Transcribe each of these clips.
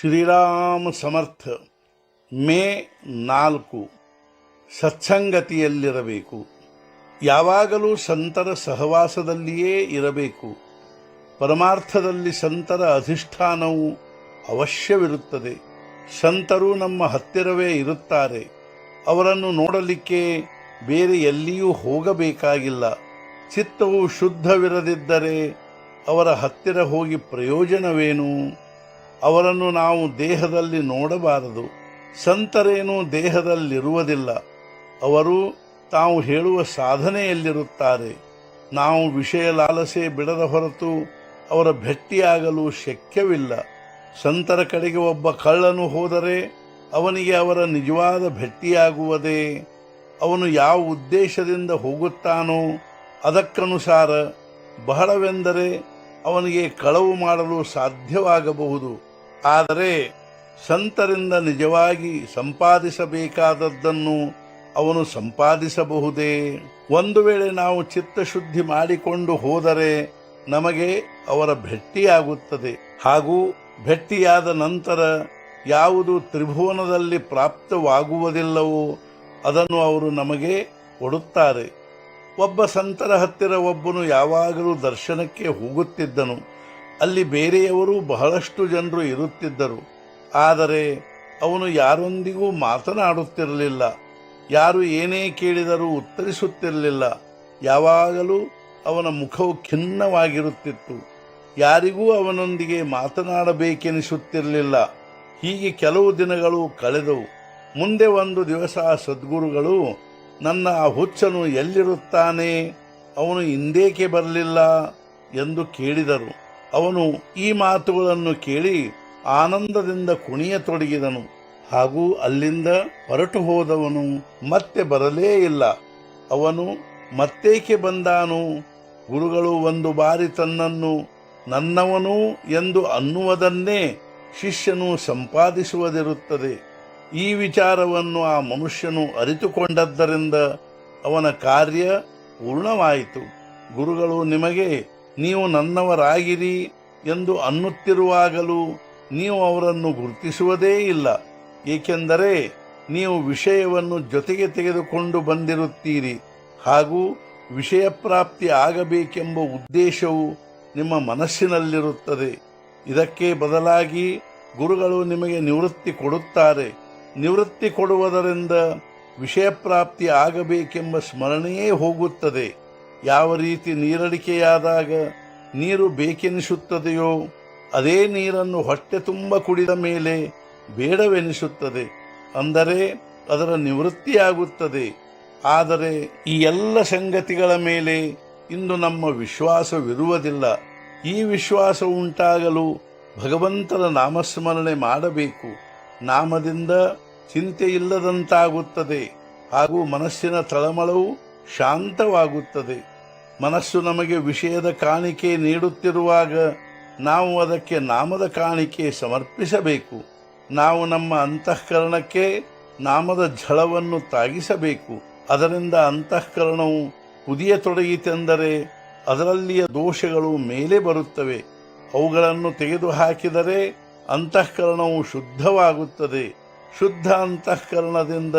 ಶ್ರೀರಾಮ ಸಮರ್ಥ ಮೇ ನಾಲ್ಕು ಸತ್ಸಂಗತಿಯಲ್ಲಿರಬೇಕು. ಯಾವಾಗಲೂ ಸಂತರ ಸಹವಾಸದಲ್ಲಿಯೇ ಇರಬೇಕು. ಪರಮಾರ್ಥದಲ್ಲಿ ಸಂತರ ಅಧಿಷ್ಠಾನವು ಅವಶ್ಯವಿರುತ್ತದೆ. ಸಂತರು ನಮ್ಮ ಹತ್ತಿರವೇ ಇರುತ್ತಾರೆ. ಅವರನ್ನು ನೋಡಲಿಕ್ಕೆ ಬೇರೆ ಎಲ್ಲಿಯೂ ಹೋಗಬೇಕಾಗಿಲ್ಲ. ಚಿತ್ತವು ಶುದ್ಧವಿರದಿದ್ದರೆ ಅವರ ಹತ್ತಿರ ಹೋಗಿ ಪ್ರಯೋಜನವೇನು? ಅವರನ್ನು ನಾವು ದೇಹದಲ್ಲಿ ನೋಡಬಾರದು. ಸಂತರೇನು ದೇಹದಲ್ಲಿರುವುದಿಲ್ಲ. ಅವರು ತಾವು ಹೇಳುವ ಸಾಧನೆಯಲ್ಲಿರುತ್ತಾರೆ. ನಾವು ವಿಷಯ ಲಾಲಸೆ ಬಿಡದ ಹೊರತು ಅವರ ಭೆಟ್ಟಿಯಾಗಲು ಶಕ್ಯವಿಲ್ಲ. ಸಂತರ ಕಡೆಗೆ ಒಬ್ಬ ಕಳ್ಳನು ಹೋದರೆ ಅವನಿಗೆ ಅವರ ನಿಜವಾದ ಭೆಟ್ಟಿಯಾಗುವುದೇ ಅವನು ಯಾವ ಉದ್ದೇಶದಿಂದ ಹೋಗುತ್ತಾನೋ ಅದಕ್ಕನುಸಾರ ಬಹಳವೆಂದರೆ ಅವನಿಗೆ ಕಳವು ಮಾಡಲು ಸಾಧ್ಯವಾಗಬಹುದು. ಆದರೆ ಸಂತರಿಂದ ನಿಜವಾಗಿ ಸಂಪಾದಿಸಬೇಕಾದದ್ದನ್ನು ಅವನು ಸಂಪಾದಿಸಬಹುದೇ? ಒಂದು ವೇಳೆ ನಾವು ಚಿತ್ತಶುದ್ಧಿ ಮಾಡಿಕೊಂಡು ಹೋದರೆ ನಮಗೆ ಅವರ ಭೆಟ್ಟಿಯಾಗುತ್ತದೆ. ಹಾಗೂ ಭೆಟ್ಟಿಯಾದ ನಂತರ ಯಾವುದು ತ್ರಿಭುವನದಲ್ಲಿ ಪ್ರಾಪ್ತವಾಗುವುದಿಲ್ಲವೋ ಅದನ್ನು ಅವರು ನಮಗೆ ಕೊಡುತ್ತಾರೆ. ಒಬ್ಬ ಸಂತರ ಹತ್ತಿರ ಒಬ್ಬನು ಯಾವಾಗಲೂ ದರ್ಶನಕ್ಕೆ ಹೋಗುತ್ತಿದ್ದನು. ಅಲ್ಲಿ ಬೇರೆಯವರು ಬಹಳಷ್ಟು ಜನರು ಇರುತ್ತಿದ್ದರು. ಆದರೆ ಅವನು ಯಾರೊಂದಿಗೂ ಮಾತನಾಡುತ್ತಿರಲಿಲ್ಲ. ಯಾರು ಏನೇ ಕೇಳಿದರೂ ಉತ್ತರಿಸುತ್ತಿರಲಿಲ್ಲ. ಯಾವಾಗಲೂ ಅವನ ಮುಖವು ಖಿನ್ನವಾಗಿರುತ್ತಿತ್ತು. ಯಾರಿಗೂ ಅವನೊಂದಿಗೆ ಮಾತನಾಡಬೇಕೆನಿಸುತ್ತಿರಲಿಲ್ಲ. ಹೀಗೆ ಕೆಲವು ದಿನಗಳು ಕಳೆದವು. ಮುಂದೆ ಒಂದು ದಿವಸ ಸದ್ಗುರುಗಳು, ನನ್ನ ಆ ಹುಚ್ಚನು ಎಲ್ಲಿರುತ್ತಾನೆ? ಅವನು ಹಿಂದೇಕೆ ಬರಲಿಲ್ಲ? ಎಂದು ಕೇಳಿದರು. ಅವನು ಈ ಮಾತುಗಳನ್ನು ಕೇಳಿ ಆನಂದದಿಂದ ಕುಣಿಯ ತೊಡಗಿದನು ಹಾಗೂ ಅಲ್ಲಿಂದ ಹೊರಟು ಹೋದವನು ಮತ್ತೆ ಬರಲೇ ಇಲ್ಲ. ಅವನು ಮತ್ತೇಕೆ ಬಂದಾನು? ಗುರುಗಳು ಒಂದು ಬಾರಿ ತನ್ನನ್ನು ನನ್ನವನು ಎಂದು ಅನ್ನುವುದನ್ನೇ ಶಿಷ್ಯನು ಸಂಪಾದಿಸುವುದಿರುತ್ತದೆ. ಈ ವಿಚಾರವನ್ನು ಆ ಮನುಷ್ಯನು ಅರಿತುಕೊಂಡದ್ದರಿಂದ ಅವನ ಕಾರ್ಯ ಪೂರ್ಣವಾಯಿತು. ಗುರುಗಳು ನಿಮಗೆ ನೀವು ನನ್ನವರಾಗಿರಿ ಎಂದು ಅನ್ನುತ್ತಿರುವಾಗಲೂ ನೀವು ಅವರನ್ನು ಗುರುತಿಸುವುದೇ ಇಲ್ಲ. ಏಕೆಂದರೆ ನೀವು ವಿಷಯವನ್ನು ಜೊತೆಗೆ ತೆಗೆದುಕೊಂಡು ಬಂದಿರುತ್ತೀರಿ. ಹಾಗೂ ವಿಷಯ ಪ್ರಾಪ್ತಿ ಆಗಬೇಕೆಂಬ ಉದ್ದೇಶವು ನಿಮ್ಮ ಮನಸ್ಸಿನಲ್ಲಿರುತ್ತದೆ. ಇದಕ್ಕೆ ಬದಲಾಗಿ ಗುರುಗಳು ನಿಮಗೆ ನಿವೃತ್ತಿ ಕೊಡುತ್ತಾರೆ. ನಿವೃತ್ತಿ ಕೊಡುವುದರಿಂದ ವಿಷಯ ಪ್ರಾಪ್ತಿ ಆಗಬೇಕೆಂಬ ಸ್ಮರಣೆಯೇ ಹೋಗುತ್ತದೆ. ಯಾವ ರೀತಿ ನೀರಡಿಕೆಯಾದಾಗ ನೀರು ಬೇಕೆನಿಸುತ್ತದೆಯೋ, ಅದೇ ನೀರನ್ನು ಹೊಟ್ಟೆ ತುಂಬ ಕುಡಿದ ಮೇಲೆ ಬೇಡವೆನಿಸುತ್ತದೆ. ಅಂದರೆ ಅದರ ನಿವೃತ್ತಿಯಾಗುತ್ತದೆ. ಆದರೆ ಈ ಎಲ್ಲ ಸಂಗತಿಗಳ ಮೇಲೆ ಇಂದು ನಮ್ಮ ವಿಶ್ವಾಸವಿರುವುದಿಲ್ಲ. ಈ ವಿಶ್ವಾಸ ಉಂಟಾಗಲು ಭಗವಂತನ ನಾಮಸ್ಮರಣೆ ಮಾಡಬೇಕು. ನಾಮದಿಂದ ಚಿಂತೆ ಇಲ್ಲದಂತಾಗುತ್ತದೆ ಹಾಗೂ ಮನಸ್ಸಿನ ತಳಮಳವು ಶಾಂತವಾಗುತ್ತದೆ. ಮನಸ್ಸು ನಮಗೆ ವಿಷಯದ ಕಾಣಿಕೆ ನೀಡುತ್ತಿರುವಾಗ ನಾವು ಅದಕ್ಕೆ ನಾಮದ ಕಾಣಿಕೆ ಸಮರ್ಪಿಸಬೇಕು. ನಾವು ನಮ್ಮ ಅಂತಃಕರಣಕ್ಕೆ ನಾಮದ ಝಳವನ್ನು ತಾಗಿಸಬೇಕು. ಅದರಿಂದ ಅಂತಃಕರಣವು ಕುದಿಯತೊಡಗಿತೆಂದರೆ ಅದರಲ್ಲಿಯ ದೋಷಗಳು ಮೇಲೆ ಬರುತ್ತವೆ. ಅವುಗಳನ್ನು ತೆಗೆದುಹಾಕಿದರೆ ಅಂತಃಕರಣವು ಶುದ್ಧವಾಗುತ್ತದೆ. ಶುದ್ಧ ಅಂತಃಕರಣದಿಂದ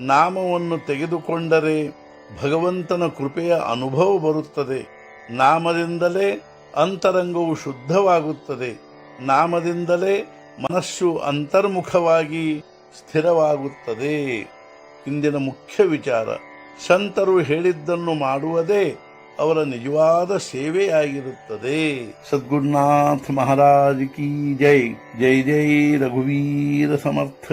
ನಾಮವನ್ನು ತೆಗೆದುಕೊಂಡರೆ ಭಗವಂತನ ಕೃಪೆಯ ಅನುಭವ ಬರುತ್ತದೆ. ನಾಮದಿಂದಲೇ ಅಂತರಂಗವು ಶುದ್ಧವಾಗುತ್ತದೆ. ನಾಮದಿಂದಲೇ ಮನಸ್ಸು ಅಂತರ್ಮುಖವಾಗಿ ಸ್ಥಿರವಾಗುತ್ತದೆ. ಇಂದಿನ ಮುಖ್ಯ ವಿಚಾರ, ಸಂತರು ಹೇಳಿದ್ದನ್ನು ಮಾಡುವುದೇ ಅವರ ನಿಜವಾದ ಸೇವೆಯಾಗಿರುತ್ತದೆ. ಸದ್ಗುರುನಾಥ ಮಹಾರಾಜ್ ಕಿ ಜೈ. ಜೈ ಜೈ ರಘುವೀರ ಸಮರ್ಥ.